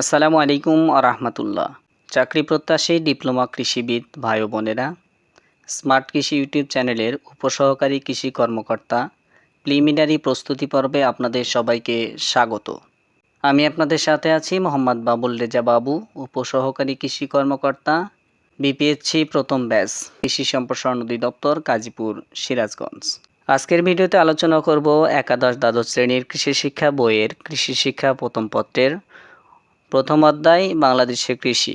আসসালামু আলাইকুম আরহামতুল্লাহ চাকরি প্রত্যাশী ডিপ্লোমা কৃষিবিদ ভাই বোনেরা, স্মার্ট কৃষি ইউটিউব চ্যানেলের উপসহকারী কৃষি কর্মকর্তা, প্রিলিমিনারি প্রস্তুতি পর্বে আপনাদের সবাইকে স্বাগত। আমি আপনাদের সাথে আছি মোহাম্মদ বাবুল রেজা বাবু, উপসহকারী কৃষি কর্মকর্তা, বিপিএসসি প্রথম ব্যাচ, কৃষি সম্প্রসারণ অধিদপ্তর, গাজীপুর, সিরাজগঞ্জ। আজকের ভিডিওতে আলোচনা করব একাদশ দ্বাদশ শ্রেণির কৃষি শিক্ষা বইয়ের কৃষি শিক্ষা প্রথম পত্রের প্রথম অধ্যায়, বাংলাদেশের কৃষি।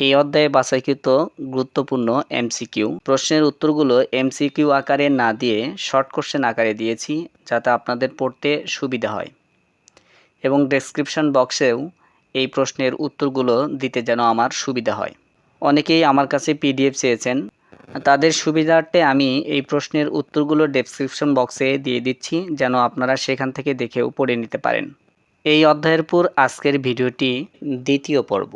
এই অধ্যায়ে বাছাইকৃত গুরুত্বপূর্ণ এমসিকিউ। প্রশ্নের উত্তরগুলো এমসিকিউ আকারে না দিয়ে শর্ট কোশ্চেন আকারে দিয়েছি, যাতে আপনাদের পড়তে সুবিধা হয়। এবং ডেসক্রিপশন বক্সেও এই প্রশ্নের উত্তরগুলো দিতে যেন আমার সুবিধা হয়। অনেকেই আমার কাছে পিডিএফ চেয়েছেন। তাদের সুবিধার্থে আমি এই প্রশ্নের উত্তরগুলো ডেসক্রিপশন বক্সে দিয়ে দিচ্ছি, যেন আপনারা সেখান থেকে দেখেও পড়ে নিতে পারেন। এই অধ্যায়ের পর আজকের ভিডিওটি দ্বিতীয় পর্ব।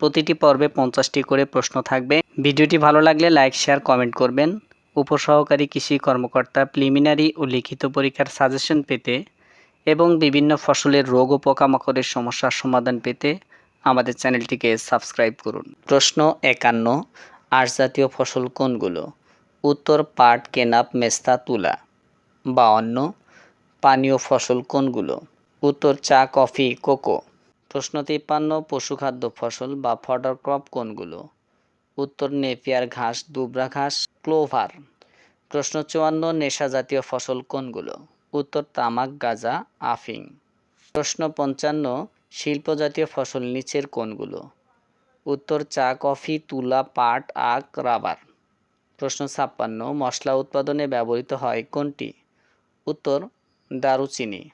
প্রতিটি পর্বে পঞ্চাশটি করে প্রশ্ন থাকবে। ভিডিওটি ভালো লাগলে লাইক, শেয়ার, কমেন্ট করবেন। উপসহকারী কৃষি কর্মকর্তা প্রিলিমিনারি ও লিখিত পরীক্ষার সাজেশন পেতে এবং বিভিন্ন ফসলের রোগ ও পোকামাকড়ের সমস্যার সমাধান পেতে আমাদের চ্যানেলটিকে সাবস্ক্রাইব করুন। প্রশ্ন একান্ন আঁশ জাতীয় ফসল কোনগুলো? উত্তর, পাট কেনাপ মেস্তা, তুলা। বাউন্ন, পানীয় ফসল কোনগুলো? উত্তর চা, কফি, কোকো। প্রশ্ন তিপ্পান্ন পশুখাদ্য ফসল বা ফডার ক্রপ কোনগুলো? উত্তর, নেপিয়ার ঘাস, দুবরা ঘাস, ক্লোভার। প্রশ্ন চুয়ান্ন, নেশা জাতীয় ফসল কোনগুলো? উত্তর, তামাক, গাঁজা, আফিং। প্রশ্ন পঞ্চান্ন, শিল্প জাতীয় ফসল নিচের কোনগুলো? উত্তর, চা, কফি, তুলা, পাট, আখ, রাবার। প্রশ্ন ছাপ্পান্ন, মশলা উৎপাদনে ব্যবহৃত হয় কোনটি? উত্তর, দারুচিনি।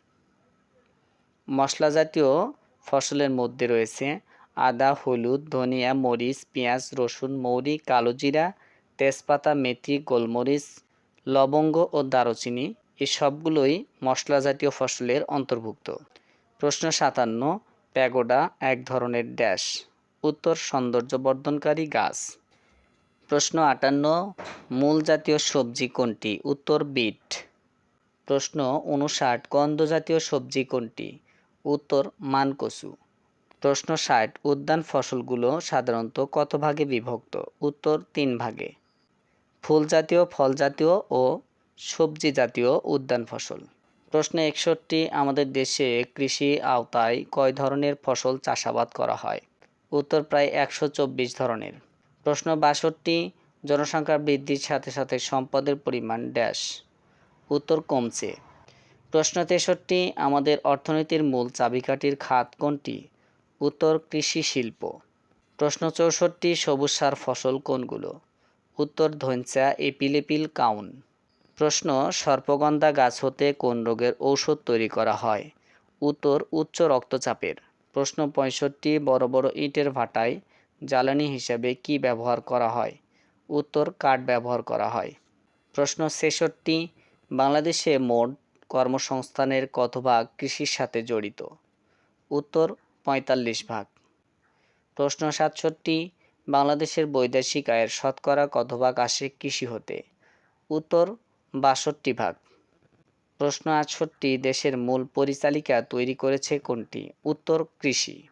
মশলা জাতীয় ফসলের মধ্যে রয়েছে আদা, হলুদ, ধনিয়া, মরিচ, পেঁয়াজ, রসুন, মৌরি, কালোজিরা, তেজপাতা, মেথি, গোলমরিচ, লবঙ্গ ও দারুচিনি। এই সবগুলোই মশলা জাতীয় ফসলের অন্তর্ভুক্ত। প্রশ্ন সাতান্ন, প্যাগোডা এক ধরনের ড্যাশ। উত্তর, সৌন্দর্যবর্ধনকারী গাছ। প্রশ্ন আটান্ন, মূল জাতীয় সবজি কোনটি? উত্তর, বিট। প্রশ্ন উনষাট গন্ধ জাতীয় সবজি কোনটি? উত্তর মানকসু। প্রশ্ন ষাট, উদ্যান ফসলগুলো সাধারণত কত ভাগে বিভক্ত? উত্তর তিন ভাগে। ফুল জাতীয় ফল জাতীয় ও সবজি জাতীয় উদ্যান ফসল। প্রশ্ন একষট্টি, আমাদের দেশে কৃষি আওতায় কয় ধরনের ফসল চাষাবাদ করা হয়? উত্তর প্রায় একশো চব্বিশ ধরনের। প্রশ্ন বাষট্টি জনসংখ্যা বৃদ্ধির সাথে সাথে সম্পদের পরিমাণ ড্যাশ। উত্তর কমছে। প্রশ্ন তেষট্টি, আমাদের অর্থনীতির মূল চাবিকাঠির খাত কোনটি? উত্তর, কৃষি শিল্প। প্রশ্ন চৌষট্টি, সবুজ সার ফসল কোনগুলো? উত্তর ধৈঞ্চা এপিলেপিল, কাউন। প্রশ্ন, সর্পগন্ধা গাছ হতে কোন রোগের ঔষধ তৈরি করা হয়? উত্তর, উচ্চ রক্তচাপের। প্রশ্ন পঁয়ষট্টি, বড় বড় ইটের ভাটায় জ্বালানি হিসাবে কি ব্যবহার করা হয়? উত্তর, কাঠ ব্যবহার করা হয়। প্রশ্ন ছেষট্টি, বাংলাদেশে মোট কর্মসংস্থানের কত ভাগ কৃষির সাথে জড়িত। উত্তর, পঁয়তাল্লিশ ভাগ। প্রশ্ন সাতষট্টি, বাংলাদেশের বৈদেশিক আয়ের শতকরা কত ভাগ আসে কৃষি হতে। উত্তর, বাষট্টি ভাগ। প্রশ্ন আটষট্টি, দেশের মূল পরিচালিকা তৈরি করেছে কোনটি? উত্তর, কৃষি।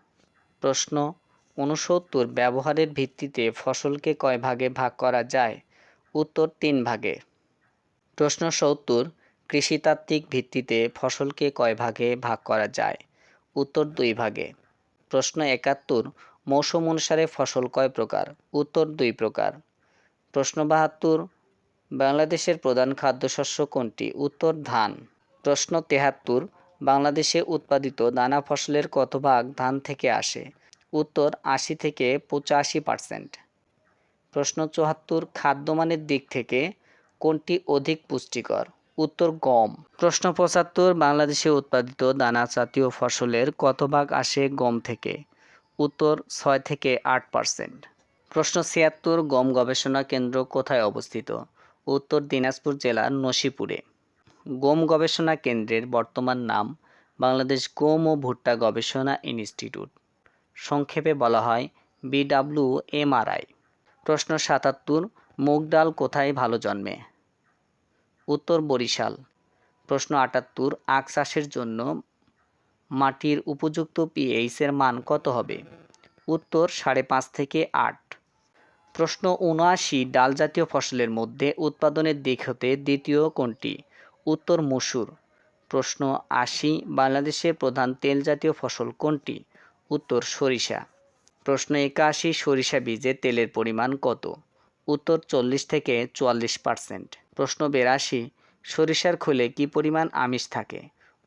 প্রশ্ন উনসত্তর ব্যবহারের ভিত্তিতে ফসলকে কয় ভাগে ভাগ করা যায়? উত্তর, তিন ভাগে। প্রশ্ন সত্তর কৃষিতাত্ত্বিক ভিত্তিতে ফসলকে কয় ভাগে ভাগ করা যায়? উত্তর দুই ভাগে। প্রশ্ন একাত্তর, মৌসুম অনুসারে ফসল কয় প্রকার? উত্তর দুই প্রকার। প্রশ্ন বাহাত্তর, বাংলাদেশের প্রধান খাদ্যশস্য কোনটি? উত্তর ধান। প্রশ্ন তেহাত্তর, বাংলাদেশে উৎপাদিত দানা ফসলের কত ভাগ ধান থেকে আসে? উত্তর, আশি থেকে পঁচাশি পার্সেন্ট। প্রশ্ন চুয়াত্তর, খাদ্যমানের দিক থেকে কোনটি অধিক পুষ্টিকর? উত্তর গম। প্রশ্ন পঁচাত্তর, বাংলাদেশে উৎপাদিত দানা জাতীয় ফসলের কত ভাগ আসে গম থেকে? উত্তর, ছয় থেকে আট পার্সেন্ট। প্রশ্ন ছিয়াত্তর, গম গবেষণা কেন্দ্র কোথায় অবস্থিত? উত্তর, দিনাজপুর জেলার নসিপুরে। গম গবেষণা কেন্দ্রের বর্তমান নাম বাংলাদেশ গম ও ভুট্টা গবেষণা ইনস্টিটিউট। সংক্ষেপে বলা হয় বিডাব্লিউ এমআরআই প্রশ্ন সাতাত্তর, মুগ ডাল কোথায় ভালো জন্মে? উত্তর বরিশাল। প্রশ্ন আটাত্তর, আখ চাষের জন্য মাটির উপযুক্ত পিএইচের মান কত হবে? উত্তর, সাড়ে পাঁচ থেকে আট। প্রশ্ন উনআশি, ডাল জাতীয় ফসলের মধ্যে উৎপাদনের দিক হতে দ্বিতীয় কোনটি? উত্তর, মসুর। প্রশ্ন আশি, বাংলাদেশের প্রধান তেল জাতীয় ফসল কোনটি? উত্তর, সরিষা। প্রশ্ন একাশি, সরিষা বীজে তেলের পরিমাণ কত? উত্তর, চল্লিশ থেকে চুয়াল্লিশ পার্সেন্ট। প্রশ্ন বেরাশি, সরিষার খোলে কি পরিমাণ আমিষ থাকে?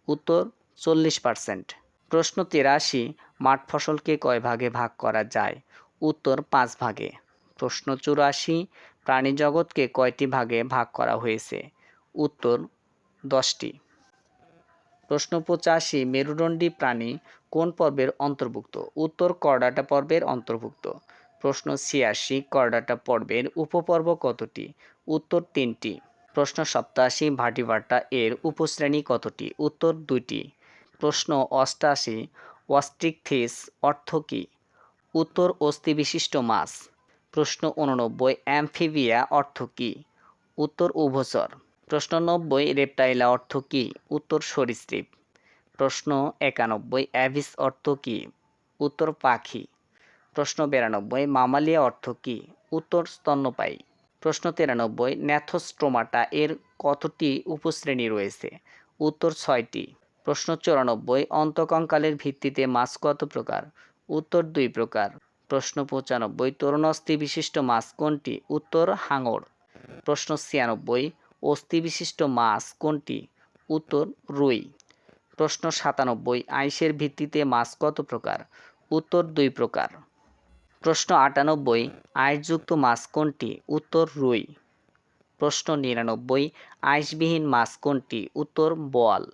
উত্তর, চল্লিশ পার্সেন্ট। প্রশ্ন তেরাশি, মাঠ ফসলকে কয় ভাগে ভাগ করা যায়? উত্তর, পাঁচ ভাগে। প্রশ্ন চুরাশি, প্রাণী জগৎকে কয়টি ভাগে ভাগ করা হয়েছে? উত্তর, দশটি। প্রশ্ন পঁচাশি, মেরুদণ্ডী প্রাণী কোন পর্বের অন্তর্ভুক্ত? উত্তর, করডাটা পর্বের অন্তর্ভুক্ত। প্রশ্ন ছিয়াশি করডাটা পর্বের উপপর্ব কতটি? উত্তর তিনটি। প্রশ্ন সপ্তাশি ভাটিভাটা এর উপশ্রেণী কতটি? উত্তর দুইটি। প্রশ্ন অষ্টাশি ওয়াস্ট্রিকথিস অর্থ কী? উত্তর অস্থিবিশিষ্ট মাছ। প্রশ্ন উননব্বই, অ্যামফিবিয়া অর্থ কী? উত্তর উভচর। প্রশ্ন নব্বই, রেপটাইলা অর্থ কী? উত্তর সরীসৃপ। প্রশ্ন একানব্বই, অ্যাভিস অর্থ কী? উত্তর পাখি। প্রশ্ন বিরানব্বই, মামালিয়া অর্থ কী? উত্তর স্তন্যপায়ী। প্রশ্ন তিরানব্বই ন্যাথোস্ট্রোমাটা এর কতটি উপশ্রেণী রয়েছে? উত্তর ছয়টি। প্রশ্ন চুরানব্বই, অন্তকঙ্কালের ভিত্তিতে মাছ কত প্রকার? উত্তর দুই প্রকার। প্রশ্ন পঁচানব্বই তরুণাস্থি বিশিষ্ট মাছ কোনটি? উত্তর হাঙর। প্রশ্ন ছিয়ানব্বই অস্থি বিশিষ্ট মাছ কোনটি? উত্তর রুই। প্রশ্ন সাতানব্বই, আইসের ভিত্তিতে মাছ কত প্রকার? উত্তর দুই প্রকার। প্রশ্ন আটানব্বই আইসযুক্ত মাছ কোনটি? উত্তর রুই। প্রশ্ন নিরানব্বই আইসবিহীন মাছ কোনটি? উত্তর বোয়াল।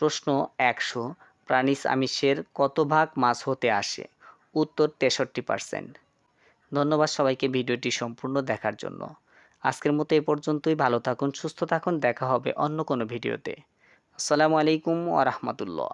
প্রশ্ন একশো, প্রাণীজ আমিষের কত ভাগ মাছ হতে আসে? উত্তর তেষট্টি পার্সেন্ট ধন্যবাদ সবাইকে ভিডিওটি সম্পূর্ণ দেখার জন্য। আজকের মতো এ পর্যন্তই। ভালো থাকুন, সুস্থ থাকুন। দেখা হবে অন্য কোনো ভিডিওতে। আসসালামু আলাইকুম ওয়া রাহমাতুল্লাহ।